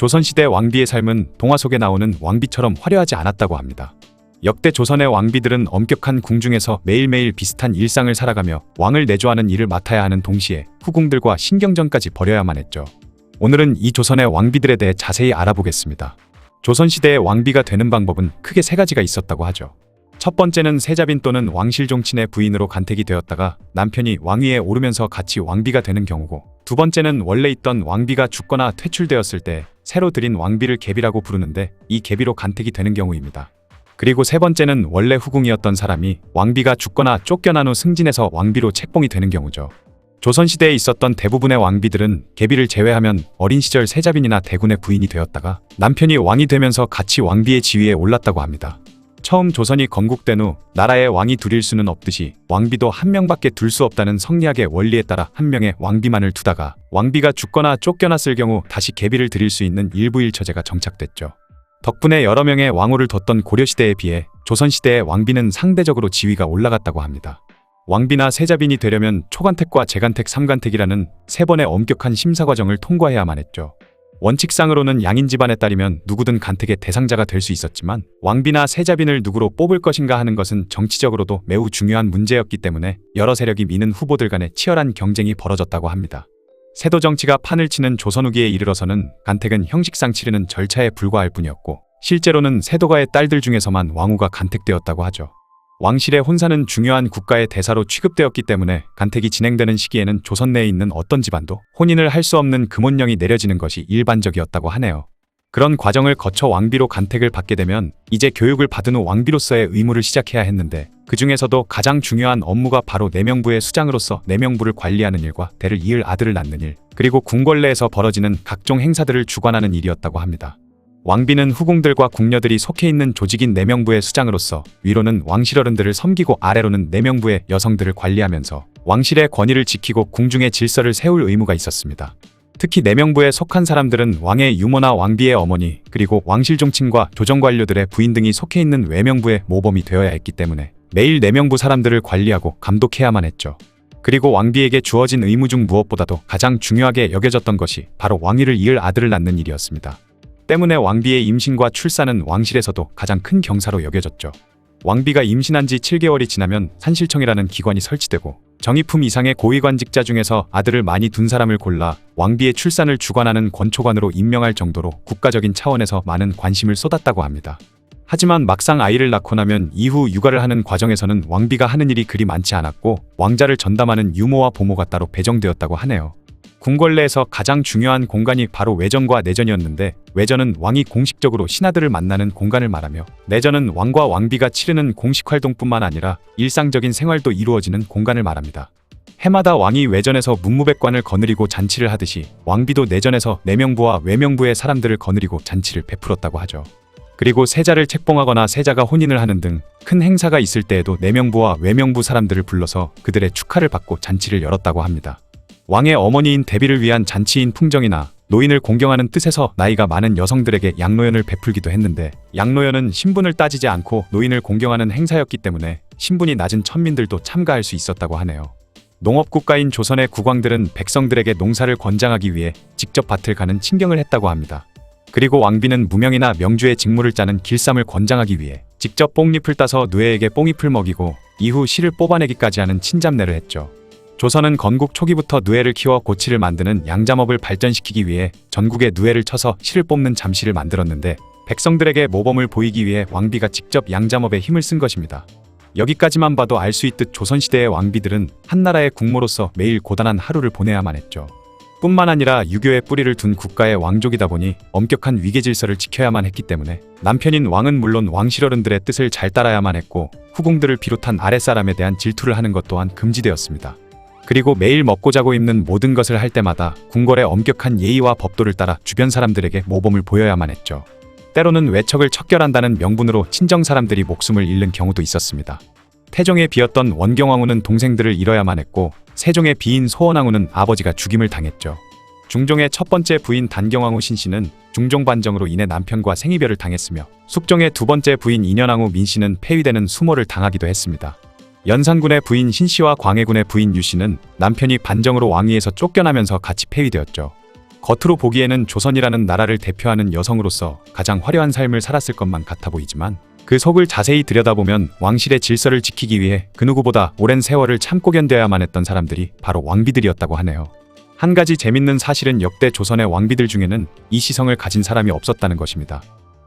조선시대 왕비의 삶은 동화 속에 나오는 왕비처럼 화려하지 않았다고 합니다. 역대 조선의 왕비들은 엄격한 궁중에서 매일매일 비슷한 일상을 살아가며 왕을 내조하는 일을 맡아야 하는 동시에 후궁들과 신경전까지 벌여야만 했죠. 오늘은 이 조선의 왕비들에 대해 자세히 알아보겠습니다. 조선시대의 왕비가 되는 방법은 크게 세 가지가 있었다고 하죠. 첫 번째는 세자빈 또는 왕실종친의 부인으로 간택이 되었다가 남편이 왕위에 오르면서 같이 왕비가 되는 경우고 두 번째는 원래 있던 왕비가 죽거나 퇴출되었을 때 새로 들인 왕비를 계비라고 부르는데 이 계비로 간택이 되는 경우입니다. 그리고 세 번째는 원래 후궁이었던 사람이 왕비가 죽거나 쫓겨난 후 승진해서 왕비로 책봉이 되는 경우죠. 조선시대에 있었던 대부분의 왕비들은 계비를 제외하면 어린 시절 세자빈이나 대군의 부인이 되었다가 남편이 왕이 되면서 같이 왕비의 지위에 올랐다고 합니다. 처음 조선이 건국된 후 나라에 왕이 둘일 수는 없듯이 왕비도 한 명밖에 둘 수 없다는 성리학의 원리에 따라 한 명의 왕비만을 두다가 왕비가 죽거나 쫓겨났을 경우 다시 계비를 드릴 수 있는 일부일처제가 정착됐죠. 덕분에 여러 명의 왕후를 뒀던 고려시대에 비해 조선시대의 왕비는 상대적으로 지위가 올라갔다고 합니다. 왕비나 세자빈이 되려면 초간택과 재간택, 삼간택이라는 세 번의 엄격한 심사 과정을 통과해야만 했죠. 원칙상으로는 양인 집안에 따르면 누구든 간택의 대상자가 될 수 있었지만 왕비나 세자빈을 누구로 뽑을 것인가 하는 것은 정치적으로도 매우 중요한 문제였기 때문에 여러 세력이 미는 후보들 간의 치열한 경쟁이 벌어졌다고 합니다. 세도 정치가 판을 치는 조선 후기에 이르러서는 간택은 형식상 치르는 절차에 불과할 뿐이었고 실제로는 세도가의 딸들 중에서만 왕후가 간택되었다고 하죠. 왕실의 혼사는 중요한 국가의 대사로 취급되었기 때문에 간택이 진행되는 시기에는 조선 내에 있는 어떤 집안도 혼인을 할 수 없는 금혼령이 내려지는 것이 일반적이었다고 하네요. 그런 과정을 거쳐 왕비로 간택을 받게 되면 이제 교육을 받은 후 왕비로서의 의무를 시작해야 했는데 그 중에서도 가장 중요한 업무가 바로 내명부의 수장으로서 내명부를 관리하는 일과 대를 이을 아들을 낳는 일, 그리고 궁궐내에서 벌어지는 각종 행사들을 주관하는 일이었다고 합니다. 왕비는 후궁들과 궁녀들이 속해 있는 조직인 내명부의 수장으로서 위로는 왕실 어른들을 섬기고 아래로는 내명부의 여성들을 관리하면서 왕실의 권위를 지키고 궁중의 질서를 세울 의무가 있었습니다. 특히 내명부에 속한 사람들은 왕의 유모나 왕비의 어머니 그리고 왕실 종친과 조정 관료들의 부인 등이 속해 있는 외명부의 모범이 되어야 했기 때문에 매일 내명부 사람들을 관리하고 감독해야만 했죠. 그리고 왕비에게 주어진 의무 중 무엇보다도 가장 중요하게 여겨졌던 것이 바로 왕위를 이을 아들을 낳는 일이었습니다. 때문에 왕비의 임신과 출산은 왕실에서도 가장 큰 경사로 여겨졌죠. 왕비가 임신한 지 7개월이 지나면 산실청이라는 기관이 설치되고 정의품 이상의 고위관직자 중에서 아들을 많이 둔 사람을 골라 왕비의 출산을 주관하는 권초관으로 임명할 정도로 국가적인 차원에서 많은 관심을 쏟았다고 합니다. 하지만 막상 아이를 낳고 나면 이후 육아를 하는 과정에서는 왕비가 하는 일이 그리 많지 않았고 왕자를 전담하는 유모와 보모가 따로 배정되었다고 하네요. 궁궐내에서 가장 중요한 공간이 바로 외전과 내전이었는데 외전은 왕이 공식적으로 신하들을 만나는 공간을 말하며 내전은 왕과 왕비가 치르는 공식 활동뿐만 아니라 일상적인 생활도 이루어지는 공간을 말합니다. 해마다 왕이 외전에서 문무백관을 거느리고 잔치를 하듯이 왕비도 내전에서 내명부와 외명부의 사람들을 거느리고 잔치를 베풀었다고 하죠. 그리고 세자를 책봉하거나 세자가 혼인을 하는 등 큰 행사가 있을 때에도 내명부와 외명부 사람들을 불러서 그들의 축하를 받고 잔치를 열었다고 합니다. 왕의 어머니인 대비를 위한 잔치인 풍정이나 노인을 공경하는 뜻에서 나이가 많은 여성들에게 양로연을 베풀기도 했는데 양로연은 신분을 따지지 않고 노인을 공경하는 행사였기 때문에 신분이 낮은 천민들도 참가할 수 있었다고 하네요. 농업국가인 조선의 국왕들은 백성들에게 농사를 권장하기 위해 직접 밭을 가는 친경을 했다고 합니다. 그리고 왕비는 무명이나 명주의 직무를 짜는 길쌈을 권장하기 위해 직접 뽕잎을 따서 누에에게 뽕잎을 먹이고 이후 실을 뽑아내기까지 하는 친잡내를 했죠. 조선은 건국 초기부터 누에를 키워 고치를 만드는 양잠업을 발전시키기 위해 전국에 누에를 쳐서 실을 뽑는 잠실을 만들었는데 백성들에게 모범을 보이기 위해 왕비가 직접 양잠업에 힘을 쓴 것입니다. 여기까지만 봐도 알 수 있듯 조선시대의 왕비들은 한나라의 국모로서 매일 고단한 하루를 보내야만 했죠. 뿐만 아니라 유교의 뿌리를 둔 국가의 왕족이다 보니 엄격한 위계 질서를 지켜야만 했기 때문에 남편인 왕은 물론 왕실 어른들의 뜻을 잘 따라야만 했고 후궁들을 비롯한 아랫사람에 대한 질투를 하는 것 또한 금지되었습니다. 그리고 매일 먹고 자고 입는 모든 것을 할 때마다 궁궐의 엄격한 예의와 법도를 따라 주변 사람들에게 모범을 보여야만 했죠. 때로는 외척을 척결한다는 명분으로 친정 사람들이 목숨을 잃는 경우도 있었습니다. 태종의 비었던 원경왕후는 동생들을 잃어야만 했고 세종의 비인 소원왕후는 아버지가 죽임을 당했죠. 중종의 첫 번째 부인 단경왕후 신씨는 중종 반정으로 인해 남편과 생이별을 당했으며 숙종의 두 번째 부인 인현왕후 민씨는 폐위되는 수모를 당하기도 했습니다. 연산군의 부인 신씨와 광해군의 부인 유씨는 남편이 반정으로 왕위에서 쫓겨나면서 같이 폐위되었죠. 겉으로 보기에는 조선이라는 나라를 대표하는 여성으로서 가장 화려한 삶을 살았을 것만 같아 보이지만 그 속을 자세히 들여다보면 왕실의 질서를 지키기 위해 그 누구보다 오랜 세월을 참고 견뎌야만 했던 사람들이 바로 왕비들이었다고 하네요. 한 가지 재밌는 사실은 역대 조선의 왕비들 중에는 이 시성을 가진 사람이 없었다는 것입니다.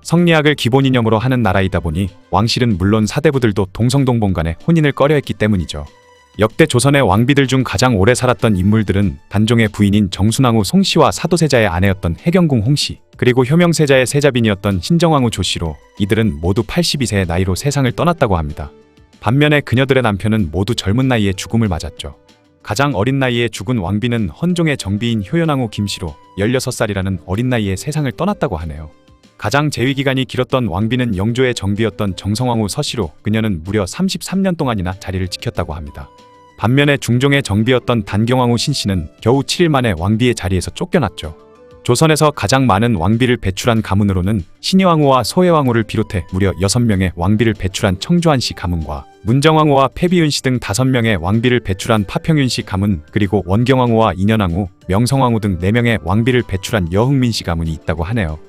성리학을 기본 이념으로 하는 나라이다 보니 왕실은 물론 사대부들도 동성동본 간에 혼인을 꺼려했기 때문이죠. 역대 조선의 왕비들 중 가장 오래 살았던 인물들은 단종의 부인인 정순왕후 송씨와 사도세자의 아내였던 해경궁 홍씨, 그리고 효명세자의 세자빈이었던 신정왕후 조씨로 이들은 모두 82세의 나이로 세상을 떠났다고 합니다. 반면에 그녀들의 남편은 모두 젊은 나이에 죽음을 맞았죠. 가장 어린 나이에 죽은 왕비는 헌종의 정비인 효연왕후 김씨로 16살이라는 어린 나이에 세상을 떠났다고 하네요. 가장 재위 기간이 길었던 왕비는 영조의 정비였던 정성왕후 서씨로 그녀는 무려 33년 동안이나 자리를 지켰다고 합니다. 반면에 중종의 정비였던 단경왕후 신씨는 겨우 7일 만에 왕비의 자리에서 쫓겨났죠. 조선에서 가장 많은 왕비를 배출한 가문으로는 신의왕후와 소혜왕후를 비롯해 무려 6명의 왕비를 배출한 청주한씨 가문과 문정왕후와 패비윤씨 등 5명의 왕비를 배출한 파평윤씨 가문 그리고 원경왕후와 인현왕후, 명성왕후 등 4명의 왕비를 배출한 여흥민씨 가문이 있다고 하네요.